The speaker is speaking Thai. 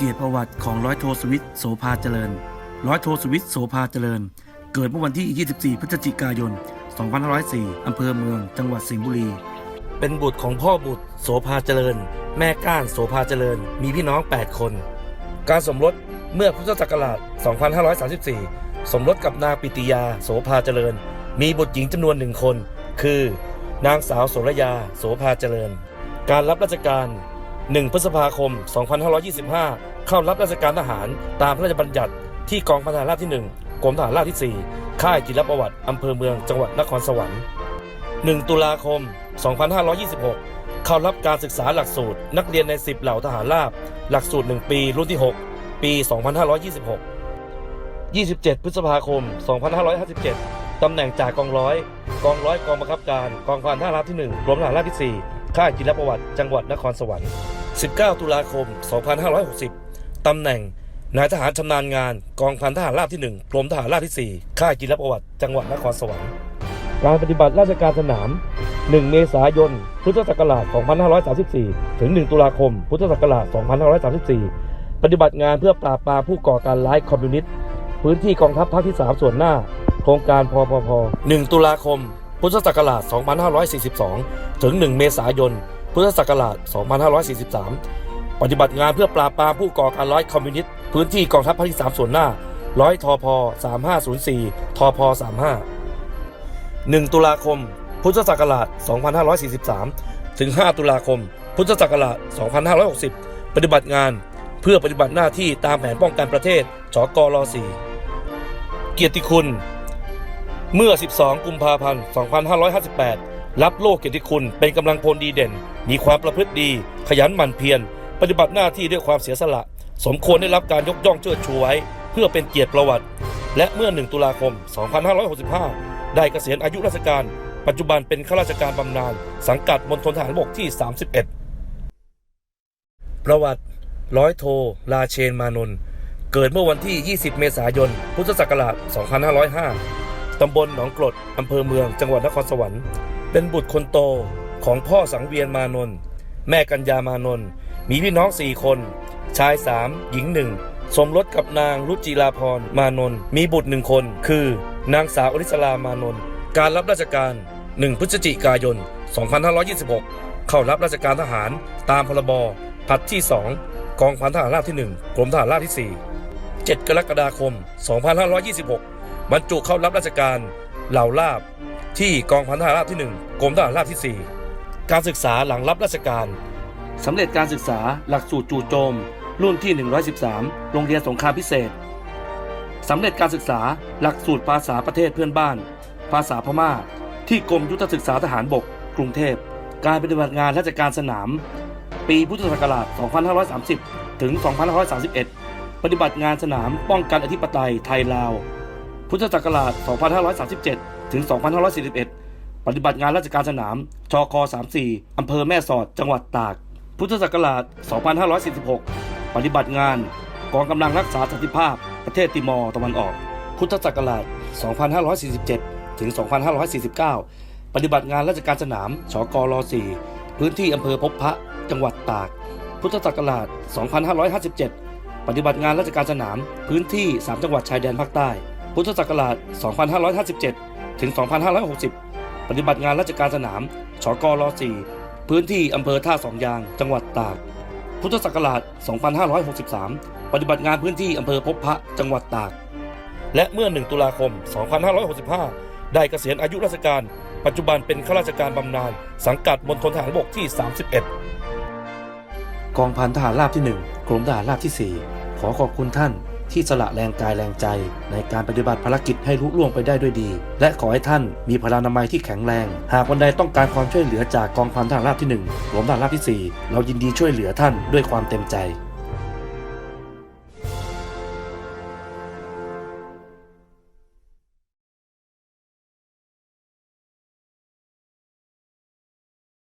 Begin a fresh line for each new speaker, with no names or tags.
เกียรติประวัติของร้อยโทสวิทโสภาเจริญ ร้อยโทสวิทโสภาเจริญ เกิดเมื่อวันที่ 24 พฤศจิกายน 2504 อำเภอเมือง จังหวัดสิงห์บุรี เป็นบุตรของพ่อบุตรโสภาเจริญ แม่ก้านโสภาเจริญ มีพี่น้อง 8 คน การสมรสเมื่อพุทธศักราช 2534 สมรสกับนางปิติยาโสภาเจริญ มีบุตรหญิงจำนวนหนึ่งคน คือ นางสาวโสรยาโสภาเจริญ การรับราชการ 1 พฤษภาคม 2525 เข้ารับราชการทหารตามพระราชบัญญัติที่กองพันทหารราบที่ 1กรมทหารราบที่ 4 ค่ายจิรประวัติอำเภอเมืองจังหวัดนครสวรรค์ 1 ตุลาคม 2526 เข้ารับการศึกษาหลักสูตร นักเรียนใน 10 เหล่าทหารราบ หลักสูตร 1 ปีรุ่นที่ 6 ปี 2526 27 พฤษภาคม 2557 ตำแหน่งจากกองร้อย กองร้อยกองบังคับการ กองพันทหารราบที่ 1กรมทหารราบที่ 4 ค่ายจิรประวัติจังหวัดนครสวรรค์ 19 ตุลาคม 2560 ตำแหน่ง นายทหารชำนาญงาน กองพันทหารราบที่ 1 กรมทหารราบที่ 4 ค่ายจิรประวัติ จังหวัดนครสวรรค์ การปฏิบัติราชการสนาม 1 เมษายน พุทธศักราช 2534 ถึง 1 ตุลาคม พุทธศักราช 2534 ปฏิบัติงานเพื่อปราบปรามผู้ก่อการร้ายคอมมิวนิสต์ พื้นที่กองทัพภาคที่ 3 ส่วนหน้า โครงการพพพ1ตุลาคม พุทธศักราช 2542 ถึง 1 เมษายน พุทธศักราช 2543 ปฏิบัติงานเพื่อปราบปรามผู้ก่อการร้ายคอมมิวนิสต์พื้นที่กองทัพภาคที่ 3 ส่วนหน้า ร้อยทพ 3504 ทพ 35 1 ตุลาคม พุทธศักราช 2543 ถึง 5 ตุลาคม พุทธศักราช 2560 ปฏิบัติงานเพื่อปฏิบัติหน้าที่ตามแผนป้องกันประเทศชกร4เกียรติคุณ เมื่อ 12 กุมภาพันธ์ 2558 รับโล่เกียรติคุณเป็นกำลังพลดีเด่น มีความประพฤติดี ขยันหมั่นเพียร ปฏิบัติหน้าที่ด้วยความเสียสละ สมควรได้รับการยกย่องเชิดชูไว้ เพื่อเป็นเกียรติประวัติ และเมื่อ 1 ตุลาคม 2565 ได้เกษียณอายุราชการ ปัจจุบันเป็นข้าราชการบำนาญสังกัดมณฑลทหารบกที่ 31 ประวัติร้อยโทราเชนมานนท์เกิดเมื่อวันที่ 20 เมษายน พุทธศักราช 2505 ตำบลหนองกรด อำเภอเมือง จังหวัดนครสวรรค์ เป็นบุตรคนโตของพ่อสังเวียนมานนท์แม่กัญญามานนท์มีพี่น้องสี่คน ชายสามหญิงหนึ่งสมรสกับนางรุจิลาพรมานนท์มีบุตรหนึ่งคน คือนางสาวอริสลามานนท์การรับราชการ 1 พฤศจิกายน 2526 เข้ารับราชการทหารตามพรบผัดที่ 2 กองพันทหารราบที่ 1 กรมทหารราบที่ 4 7 กรกฎาคม 2526 บรรจุเข้ารับราชการเหล่าลาบ ที่กองพันทหารราบที่ 1 กรมทหารราบที่ 4 การศึกษาหลังรับราชการสำเร็จการศึกษาหลักสูตรจู่โจม รุ่นที่ 113 โรงเรียนสงครามพิเศษสำเร็จการศึกษาหลักสูตรภาษาประเทศเพื่อนบ้าน ภาษาพม่า ที่กรมยุทธศึกษาทหารบก กรุงเทพ การปฏิบัติงานราชการสนาม ปีพุทธศักราช 2530 ถึง 2531 ปฏิบัติงานสนามป้องกันอธิปไตยไทยลาว พุทธศักราช 2537 ถึง 2541 ปฏิบัติงานราชการสนาม ชค 34 อำเภอแม่สอด จังหวัดตาก พุทธศักราช 2546 ปฏิบัติงาน กองกำลังรักษาสันติภาพ ประเทศติมอร์ตะวันออก พุทธศักราช 2547 ถึง 2549 ปฏิบัติงานราชการสนาม ชกร4พื้นที่อำเภอพบพระ จังหวัดตาก พุทธศักราช 2557 ปฏิบัติงานราชการสนาม พื้นที่ 3 จังหวัดชายแดนภาคใต้ พุทธศักราช 2557 ถึง 2560 ปฏิบัติงานราชการสนามชกร4พื้นที่อำเภอท่าสองยาง จังหวัดตาก พุทธศักราช 2563 ปฏิบัติงานพื้นที่อำเภอพบพระจังหวัดตาก และเมื่อ 1 ตุลาคม 2565 ได้เกษียณอายุราชการ ปัจจุบันเป็นข้าราชการบำนาญสังกัดมณฑลทหารบกที่ 31 กองพันทหารราบที่ 1 กรมทหารราบที่ 4 ขอขอบคุณท่าน ที่สละแรงกายแรงใจ ในการปฏิบัติภารกิจให้ลุล่วงไปได้ด้วยดี และขอให้ท่านมีพลานามัยที่แข็งแรง หากวันใดต้องการความช่วยเหลือจากกองพันทหารราบที่1กรมทหารราบที่ 4 เรายินดีช่วยเหลือท่านด้วยความเต็มใจ